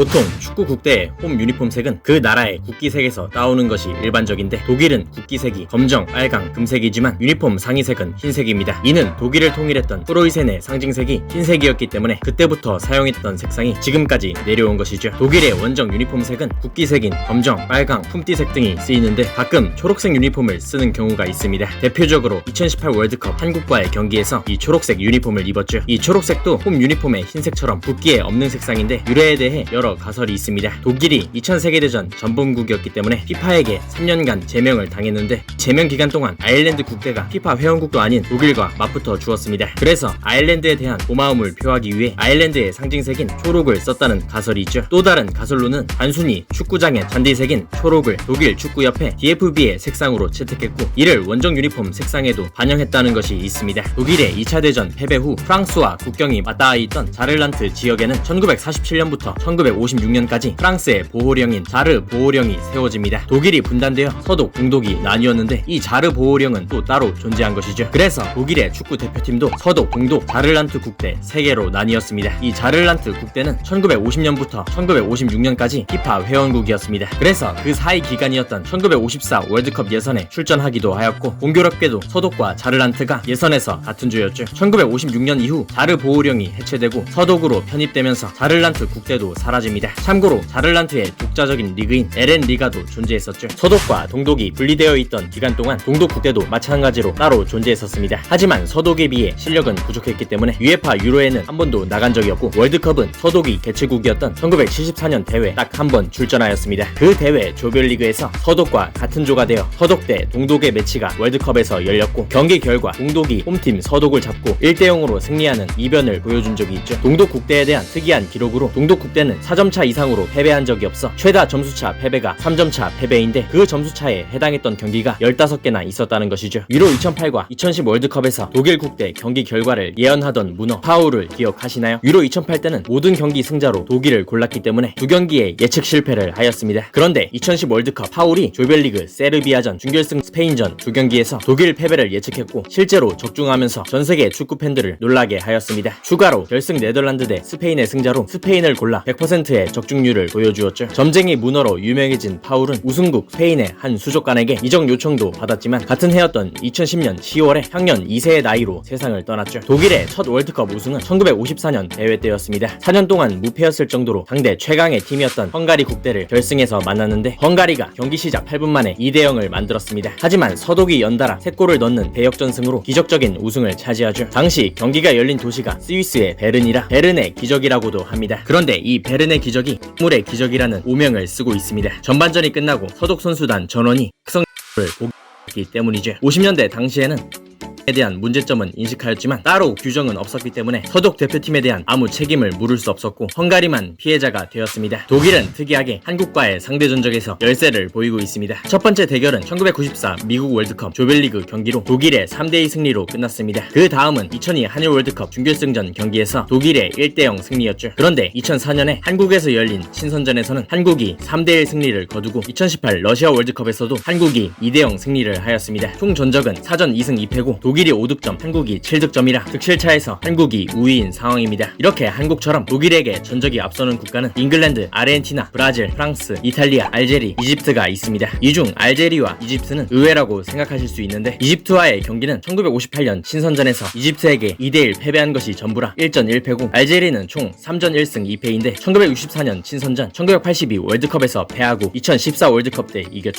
보통 축구 국대의 홈 유니폼 색은 그 나라의 국기색에서 따오는 것이 일반적인데 독일은 국기색이 검정, 빨강, 금색이지만 유니폼 상의색은 흰색입니다. 이는 독일을 통일했던 프로이센의 상징색이 흰색이었기 때문에 그때부터 사용했던 색상이 지금까지 내려온 것이죠. 독일의 원정 유니폼 색은 국기색인 검정, 빨강, 품띠색 등이 쓰이는데 가끔 초록색 유니폼을 쓰는 경우가 있습니다. 대표적으로 2018 월드컵 한국과의 경기에서 이 초록색 유니폼을 입었죠. 이 초록색도 홈 유니폼의 흰색처럼 국기에 없는 색상인데 유래에 대해 여러 가설이 있습니다. 독일이 2000 세계대전 전범국이었기 때문에 피파에게 3년간 제명을 당했는데 제명 기간 동안 아일랜드 국대가 피파 회원국도 아닌 독일과 맞붙어 주었습니다. 그래서 아일랜드에 대한 고마움을 표하기 위해 아일랜드의 상징색인 초록을 썼다는 가설이 있죠. 또 다른 가설로는 단순히 축구장의 잔디색인 초록을 독일 축구협회 DFB의 색상으로 채택했고 이를 원정 유니폼 색상에도 반영했다는 것이 있습니다. 독일의 2차 대전 패배 후 프랑스와 국경이 맞닿아 있던 자를란트 지역에는 1947년부터 1956년까지 프랑스의 보호령인 자르 보호령이 세워집니다. 독일이 분단되어 서독, 동독이 나뉘었는데 이 자르 보호령은 또 따로 존재한 것이죠. 그래서 독일의 축구 대표팀도 서독, 동독, 자를란트 국대 3개로 나뉘었습니다. 이 자를란트 국대는 1950년부터 1956년까지 피파 회원국이었습니다. 그래서 그 사이 기간이었던 1954 월드컵 예선에 출전하기도 하였고 공교롭게도 서독과 자를란트가 예선에서 같은 조였죠. 1956년 이후 자르 보호령이 해체되고 서독으로 편입되면서 자를란트 국대도 사라 집니다. 참고로 자를란트의 독자적인 리그인 LN 리가도 존재했었죠. 서독과 동독이 분리되어 있던 기간 동안 동독 국대도 마찬가지로 따로 존재했었습니다. 하지만 서독에 비해 실력은 부족했기 때문에 UEFA 유로에는 한 번도 나간 적이 없고 월드컵은 서독이 개최국이었던 1974년 대회 딱 한 번 출전하였습니다. 그 대회 조별리그에서 서독과 같은 조가 되어 서독 대 동독의 매치가 월드컵에서 열렸고 경기 결과 동독이 홈팀 서독을 잡고 1대 0으로 승리하는 이변을 보여준 적이 있죠. 동독 국대에 대한 특이한 기록으로 동독 국대는 4점차 이상으로 패배한 적이 없어 최다 점수차 패배가 3점차 패배인데 그 점수차에 해당했던 경기가 15개나 있었다는 것이죠. 유로 2008과 2010 월드컵에서 독일 국대 경기 결과를 예언하던 문어 파울을 기억하시나요? 유로 2008 때는 모든 경기 승자로 독일을 골랐기 때문에 두 경기에 예측 실패를 하였습니다. 그런데 2010 월드컵 파울이 조별리그 세르비아전, 준결승 스페인전 두 경기에서 독일 패배를 예측했고 실제로 적중하면서 전 세계 축구 팬들을 놀라게 하였습니다. 추가로 결승 네덜란드 대 스페인의 승자로 스페인을 골라 100%의 적중률을 보여주었죠. 점쟁이 문어로 유명해진 파울은 우승국 스페인의 한 수족관에게 이적 요청도 받았지만 같은 해였던 2010년 10월에 향년 2세의 나이로 세상을 떠났죠. 독일의 첫 월드컵 우승은 1954년 대회 때였습니다. 4년 동안 무패였을 정도로 당대 최강의 팀이었던 헝가리 국대를 결승에서 만났는데 헝가리가 경기 시작 8분 만에 2대 0을 만들었습니다. 하지만 서독이 연달아 3골을 넣는 대역전승으로 기적적인 우승을 차지하죠. 당시 경기가 열린 도시가 스위스의 베른이라 베른의 기적이라고도 합니다. 그런데 이 베른 의 기적이 물의 기적이라는 오명을 쓰고 있습니다. 전반전이 끝나고 서독 선수단 전원이 흑성을 보기 때문이죠. 50년대 당시에는 에 대한 문제점은 인식하였지만 따로 규정은 없었기 때문에 서독 대표팀에 대한 아무 책임을 물을 수 없었고 헝가리만 피해자가 되었습니다. 독일은 특이하게 한국과의 상대 전적에서 열세를 보이고 있습니다. 첫 번째 대결은 1994 미국 월드컵 조별리그 경기로 독일의 3대2 승리로 끝났습니다. 그 다음은 2002 한일 월드컵 준결승전 경기에서 독일의 1대0 승리였죠. 그런데 2004년에 한국에서 열린 친선전에서는 한국이 3대1 승리를 거두고 2018 러시아 월드컵에서도 한국이 2대0 승리를 하였습니다. 총 전적은 사전 2승 2패고 독일이 5득점, 한국이 7득점이라 득실차에서 한국이 우위인 상황입니다. 이렇게 한국처럼 독일에게 전적이 앞서는 국가는 잉글랜드, 아르헨티나, 브라질, 프랑스, 이탈리아, 알제리, 이집트가 있습니다. 이 중 알제리와 이집트는 의외라고 생각하실 수 있는데 이집트와의 경기는 1958년 친선전에서 이집트에게 2대1 패배한 것이 전부라 1전 1패고 알제리는 총 3전 1승 2패인데 1964년 친선전, 1982 월드컵에서 패하고 2014 월드컵 때 이겼죠.